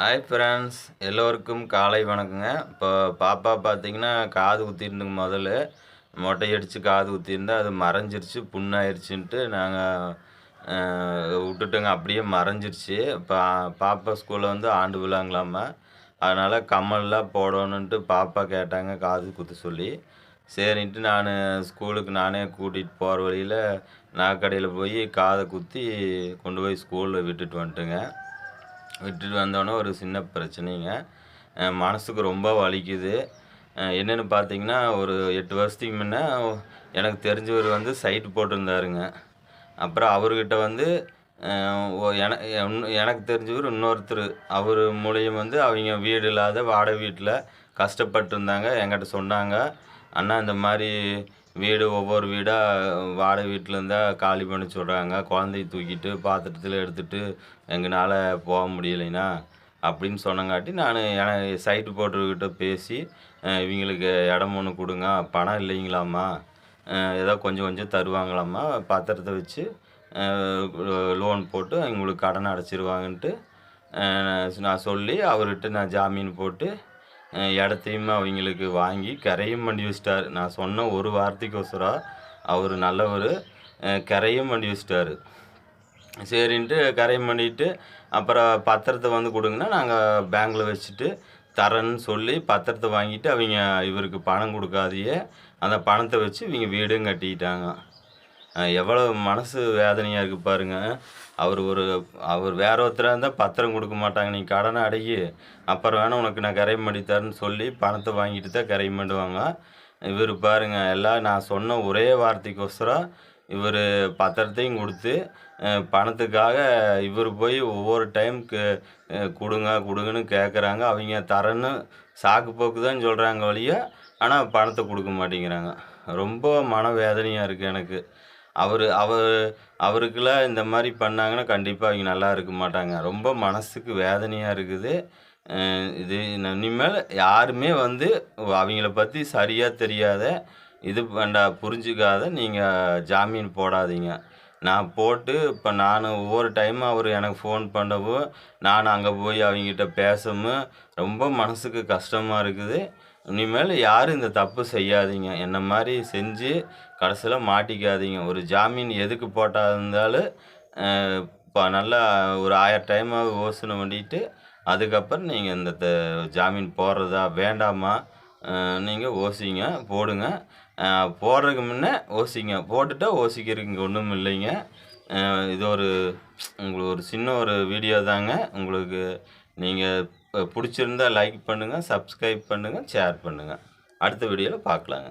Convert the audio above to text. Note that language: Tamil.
ஹாய் ஃப்ரெண்ட்ஸ் எல்லோருக்கும் காலை வணக்கங்க. இப்போ பாப்பா பார்த்தீங்கன்னா காது ஊற்றிருந்துங்க முதல்ல. மொட்டையடித்து காது ஊற்றிருந்தா அது மறைஞ்சிருச்சு புண்ணாயிருச்சுன்ட்டு நாங்கள் விட்டுட்டோங்க. அப்படியே மறைஞ்சிருச்சு. இப்போ பாப்பா ஸ்கூலில் வந்து ஆண்டு விழாங்களாமா. அதனால் கம்மல்லாம் போடணுன்ட்டு பாப்பா கேட்டாங்க காது குத்த சொல்லி. சரின்ட்டு நான் ஸ்கூலுக்கு நானே கூட்டிகிட்டு போகிற வழியில் நாக்கடையில் போய் காதை குத்தி கொண்டு போய் ஸ்கூலில் விட்டுட்டு வந்துட்டுங்க. விட்டுட்டு வந்தோடனே ஒரு சின்ன பிரச்சனைங்க. மனசுக்கு ரொம்ப வலிக்குது. என்னென்னு பார்த்தீங்கன்னா ஒரு எட்டு வருஷத்துக்கு முன்னே எனக்கு தெரிஞ்சவர் வந்து சைட் போட்டிருந்தாருங்க. அப்புறம் அவர்கிட்ட வந்து எனக்கு தெரிஞ்சவர் இன்னொருத்தர். அவர் மூலியம் வந்து அவங்க வீடு இல்லாத வாடகை வீட்டில் கஷ்டப்பட்டு இருந்தாங்க என்கிட்ட சொன்னாங்க. அண்ணா இந்த மாதிரி வீடு ஒவ்வொரு வீடாக வாடகை வீட்டில் இருந்தால் காலி பண்ண சொல்கிறாங்க குழந்தைய தூக்கிட்டு பாத்திரத்தில் எடுத்துகிட்டு எங்களால் போக முடியலைண்ணா அப்படின்னு சொன்னங்காட்டி நான் எனக்கு சைட்டு போட்டுக்கிட்ட பேசி இவங்களுக்கு இடம் ஒன்று கொடுங்க பணம் இல்லைங்களாம்மா ஏதோ கொஞ்சம் கொஞ்சம் தருவாங்களாம்மா பத்திரத்தை வச்சு லோன் போட்டு அவங்களுக்கு கடன் அடைச்சிருவாங்கன்ட்டு நான் சொல்லி அவர்கிட்ட நான் ஜாமீன் போட்டு இடத்தையும் அவங்களுக்கு வாங்கி கரையும் பண்ணி வச்சிட்டார். நான் சொன்ன ஒரு வார்த்தைக்கோசரம் அவர் நல்லவர். ஒரு கரையும் பண்ணி வச்சிட்டாரு. சரின்ட்டு கரையும் பண்ணிட்டு அப்புறம் பத்திரத்தை வந்து கொடுங்கன்னா நாங்கள் பேங்கில் வச்சுட்டு தரேன்னு சொல்லி பத்திரத்தை வாங்கிட்டு அவங்க இவருக்கு பணம் கொடுக்காதையே அந்த பணத்தை வச்சு இவங்க வீடும் கட்டிக்கிட்டாங்க. எவ்வளோ மனசு வேதனையாக இருக்குது பாருங்க. அவர் ஒரு அவர் வேற ஒருத்தராக இருந்தால் பத்திரம் கொடுக்க மாட்டாங்க. நீ கடனை அடங்கி அப்புறம் வேணால் உனக்கு நான் கரையம் பண்ணி தரேன்னு சொல்லி பணத்தை வாங்கிட்டு தான் கரையம் பண்ணுவாங்க இவர் பாருங்க எல்லாம் நான் சொன்ன ஒரே வார்த்தைக்கோசரம் இவர் பத்திரத்தையும் கொடுத்து பணத்துக்காக இவர் போய் ஒவ்வொரு டைமுக்கு கொடுங்க கொடுங்கன்னு கேட்குறாங்க அவங்க தரேன்னு சாக்கு போக்கு தான் சொல்கிறாங்க வழியாக ஆனால் பணத்தை கொடுக்க மாட்டேங்கிறாங்க. ரொம்ப மனவேதனையாக இருக்குது எனக்கு. அவர் அவர் அவருக்கெல்லாம் இந்த மாதிரி பண்ணாங்கன்னா கண்டிப்பாக அவங்க நல்லா இருக்க மாட்டாங்க. ரொம்ப மனசுக்கு வேதனையாக இருக்குது. இது இனிமேல் யாருமே வந்து அவங்கள பற்றி சரியாக தெரியாத இது பண்ணா புரிஞ்சுக்காத நீங்கள் ஜாமீன் போடாதீங்க. நான் போட்டு இப்போ நான் ஒவ்வொரு டைமும் அவர் எனக்கு ஃபோன் பண்ணவும் நான் அங்கே போய் அவங்ககிட்ட பேசவும் ரொம்ப மனசுக்கு கஷ்டமாக இருக்குது. இனிமேல் யாரும் இந்த தப்பு செய்யாதீங்க. என்ன மாதிரி செஞ்சு கடைசியில் மாட்டிக்காதீங்க. ஒரு ஜாமீன் எதுக்கு போட்டா இருந்தாலும் இப்போ நல்லா ஒரு ஆயிரம் டைமாவது யோசனை பண்ணிட்டு அதுக்கப்புறம் நீங்கள் இந்த த- ஜாமீன் போடுறதா வேண்டாமா? நீங்கள் ஓசிங்க போடுங்க. போடுறதுக்கு முன்னே ஓசிங்க. போட்டுட்டா ஓசிக்கிறதுக்கு ஒன்றும் இல்லைங்க. இது ஒரு உங்களுக்கு ஒரு சின்ன ஒரு வீடியோ தாங்க. உங்களுக்கு நீங்கள் பிடிச்சிருந்தா லைக் பண்ணுங்கள் சப்ஸ்கிரைப் பண்ணுங்கள் ஷேர் பண்ணுங்கள் அடுத்த வீடியோவில் பார்க்கலாங்க.